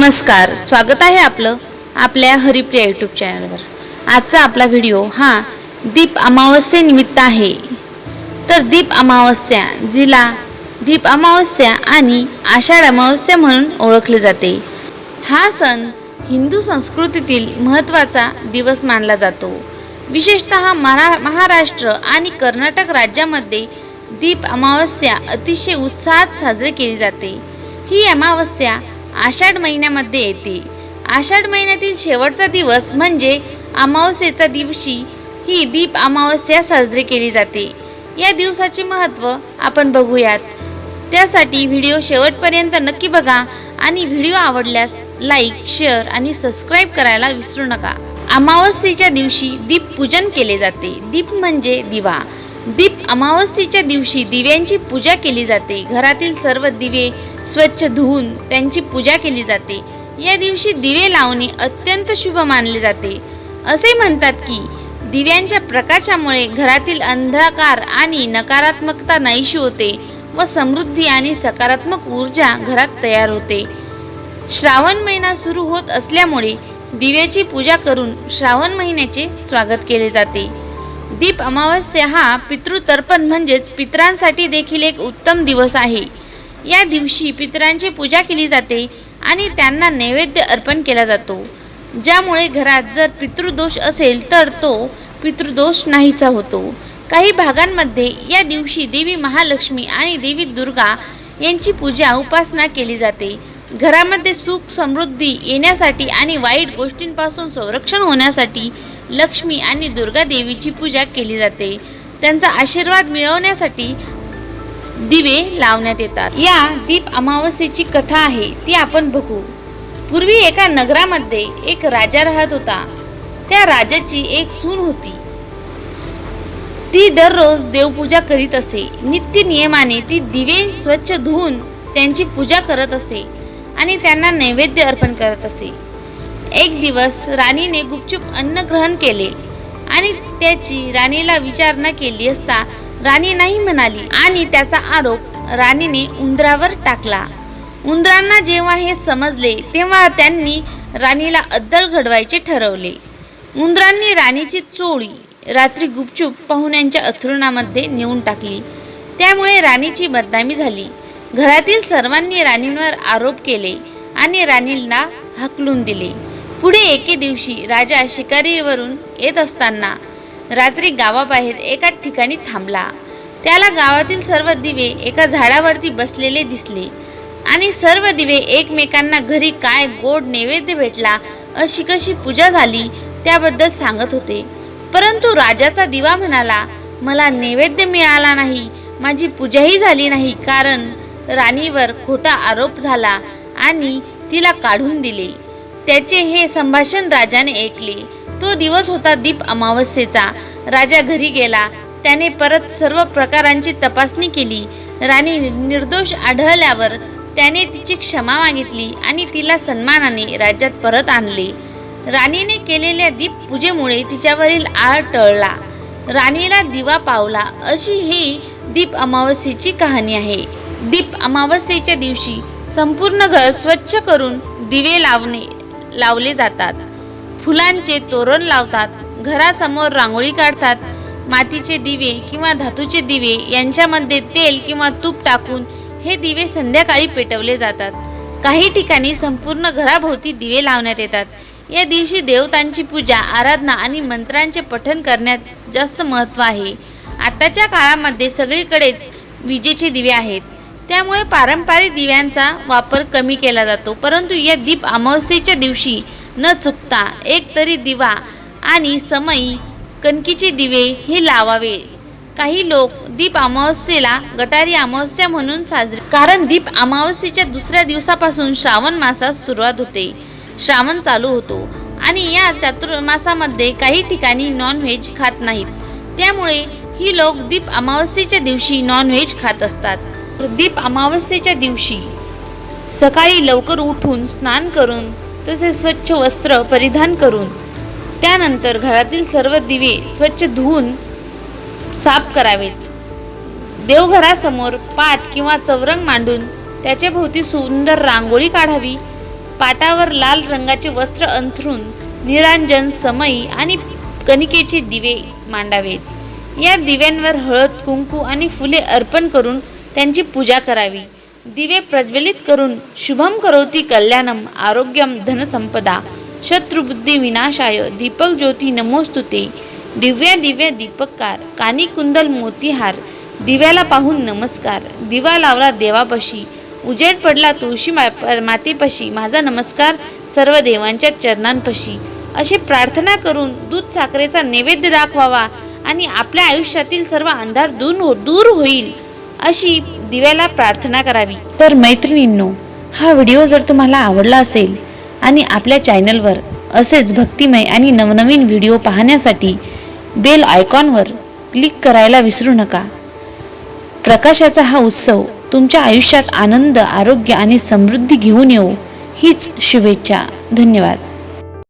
नमस्कार स्वागत आहे आपलं आपल्या हरिप्रिया यूट्यूब चॅनलवर आजचा आपला व्हिडिओ हा दीप अमावस्येनिमित्त आहे. तर दीप अमावस्या जिला दीप अमावस्या आणि आषाढ अमावस्या म्हणून ओळखले जाते. हा सण हिंदू संस्कृतीतील महत्त्वाचा दिवस मानला जातो. विशेषतः महा महाराष्ट्र आणि कर्नाटक राज्यामध्ये दीप अमावस्या अतिशय उत्साहात साजरी केली जाते. ही अमावस्या आषाढ महिन्यामध्ये येते. आषाढ महिन्यातील शेवटचा दिवस म्हणजे अमावस्येचा दिवशी ही दीप अमावस्या साजरी केली जाते. या दिवसाचे महत्त्व आपण बघूयात. त्यासाठी व्हिडिओ शेवटपर्यंत नक्की बघा आणि व्हिडिओ आवडल्यास लाईक शेअर आणि सबस्क्राईब करायला विसरू नका. अमावस्येच्या दिवशी दीप पूजन केले जाते. दीप म्हणजे दिवा. दीप अमावस्येच्या दिवशी दिव्यांची पूजा केली जाते. घरातील सर्व दिवे स्वच्छ धुवून त्यांची पूजा केली जाते. या दिवशी दिवे लावणे अत्यंत शुभ मानले जाते. असे म्हणतात की दिव्यांच्या प्रकाशामुळे घरातील अंधकार आणि नकारात्मकता नाहीशी होते व समृद्धी आणि सकारात्मक ऊर्जा घरात तयार होते. श्रावण महिना सुरू होत असल्यामुळे दिव्याची पूजा करून श्रावण महिन्याचे स्वागत केले जाते. दीप अमावस्या हा पितृतर्पण म्हणजेच पितरांसाठी देखील एक उत्तम दिवस आहे. या दिवशी पितरांची पूजा केली जाते आणि त्यांना नैवेद्य अर्पण केला जातो. ज्यामुळे घरात जर पितृदोष असेल तर तो पितृदोष नाहीसा होतो. काही भागांमध्ये या दिवशी देवी महालक्ष्मी आणि देवी दुर्गा यांची पूजा उपासना केली जाते. घरामध्ये सुख समृद्धी येण्यासाठी आणि वाईट गोष्टींपासून संरक्षण होण्यासाठी लक्ष्मी आणि दुर्गा देवीची पूजा केली जाते. त्यांचा आशीर्वाद मिळवण्यासाठी दिवे लावण्यात येतात. या दीप अमावस्येची कथा आहे ती आपण बघू. पूर्वी एका नगरामध्ये एक राजा राहत होता. त्या राजाची एक सून होती. ती दररोज देवपूजा करीत असे. नित्य नियमाने ती दिवे स्वच्छ धुवून त्यांची पूजा करत असे आणि त्यांना नैवेद्य अर्पण करत असे. एक दिवस राणीने गुपचूप अन्न ग्रहण केले आणि त्याची राणीला विचारणा केली असता राणी नाही म्हणाली. आणि त्याचा आरोप राणीने उंदरावर टाकला. उंदरांना जेव्हा हे समजले तेव्हा त्यांनी राणीला अद्दल घडवायचे ठरवले. उंदरांनी राणीची चोळी रात्री गुपचूप पाहुण्यांच्या अथरुणामध्ये नेऊन टाकली. त्यामुळे राणीची बदनामी झाली. घरातील सर्वांनी राणींवर आरोप केले आणि राणीला हकलून दिले. पुढे एके दिवशी राजा शिकारीवरून येत असताना रात्री गावाबाहेर एका ठिकाणी थांबला. त्याला गावातील सर्व दिवे एका झाडावरती बसलेले दिसले आणि सर्व दिवे एकमेकांना घरी काय गोड नैवेद्य भेटला अशी कशी पूजा झाली त्याबद्दल सांगत होते. परंतु राजाचा दिवा म्हणाला मला नैवेद्य मिळाला नाही माझी पूजाही झाली नाही कारण राणीवर खोटा आरोप झाला आणि तिला काढून दिले. त्याचे हे संभाषण राजाने ऐकले. तो दिवस होता दीप अमावस्येचा. राजा घरी गेला. त्याने परत सर्व प्रकारांची तपासणी केली. राणी निर्दोष आढळल्यावर त्याने तिची क्षमा मागितली आणि तिला सन्मानाने राज्यात परत आणले. राणीने केलेल्या दीप पूजेमुळे तिच्यावरील आळ टळला. राणीला दिवा पावला. अशी ही दीप अमावस्येची कहाणी आहे. दीप अमावस्येच्या दिवशी संपूर्ण घर स्वच्छ करून दिवे लावणे लावले जातात. फुलांचे तोरण लावतात घरासमोर रांगोळी काढतात मातीचे दिवे किंवा धातूचे दिवे यांच्यामध्ये तेल किंवा तूप टाकून हे दिवे संध्याकाळी पेटवले जातात. काही ठिकाणी संपूर्ण घराभोवती दिवे लावण्यात येतात. या दिवशी देवतांची पूजा आराधना आणि मंत्रांचे पठण करण्यात जास्त महत्त्व आहे. आताच्या काळामध्ये सगळीकडेच विजेचे दिवे आहेत. त्यामुळे पारंपरिक दिव्यांचा वापर कमी केला जातो परंतु या दीप अमावस्येच्या दिवशी न चुकता एक तरी दिवा आणि समयी कणकीचे दिवे हे लावावे. काही लोक दीप अमावस्येला गटारी अमावस्या म्हणून साजरे कारण दीप अमावस्येच्या दुसऱ्या दिवसापासून श्रावण मासास सुरुवात होते. श्रावण चालू होतो आणि या चातुर्मासामध्ये काही ठिकाणी नॉनव्हेज खात नाहीत. त्यामुळे ही लोक दीप अमावस्येच्या दिवशी नॉनव्हेज खात असतात. दीप अमावस्येच्या दिवशी सकाळी लवकर उठून स्नान करून तसेच स्वच्छ वस्त्र परिधान करून त्यानंतर घरातील सर्व दिवे स्वच्छ धुवून साफ करावेत. देवघरासमोर पाट किंवा चौरंग मांडून त्याच्या भोवती सुंदर रांगोळी काढावी पाटावर लाल रंगाचे वस्त्र अंथरून निरांजन समई आणि कणिकेचे दिवे मांडावेत. या दिव्यांवर हळद कुंकू आणि फुले अर्पण करून त्यांची पूजा करावी. दिवे प्रज्वलित करून शुभम करोती कल्याणम आरोग्यम धनसंपदा शत्रुबुद्धी विनाशाय दीपक ज्योती नमोस्तुते। दिव्या दिव्या दीपककार कानी कुंदल मोतीहार। दिव्याला पाहून नमस्कार। दिवा लावला देवापाशी। उजेड पडला तुळशी मा- मातेपाशी। माझा नमस्कार सर्व देवांच्या चरणांपाशी। अशी प्रार्थना करून दूध साखरेचा नैवेद्य दाखवावा आणि आपल्या आयुष्यातील सर्व अंधार दूर हो दूर होईल। अशी दिव्याला प्रार्थना करावी. तर मैत्रिणींनो हा व्हिडिओ जर तुम्हाला आवडला असेल आणि आपल्या चॅनलवर असेच भक्तिमय आणि नवनवीन व्हिडिओ पाहण्यासाठी बेल आयकॉनवर क्लिक करायला विसरू नका. प्रकाशाचा हा उत्सव तुमच्या आयुष्यात आनंद आरोग्य आणि समृद्धी घेऊन येऊ हीच शुभेच्छा. धन्यवाद.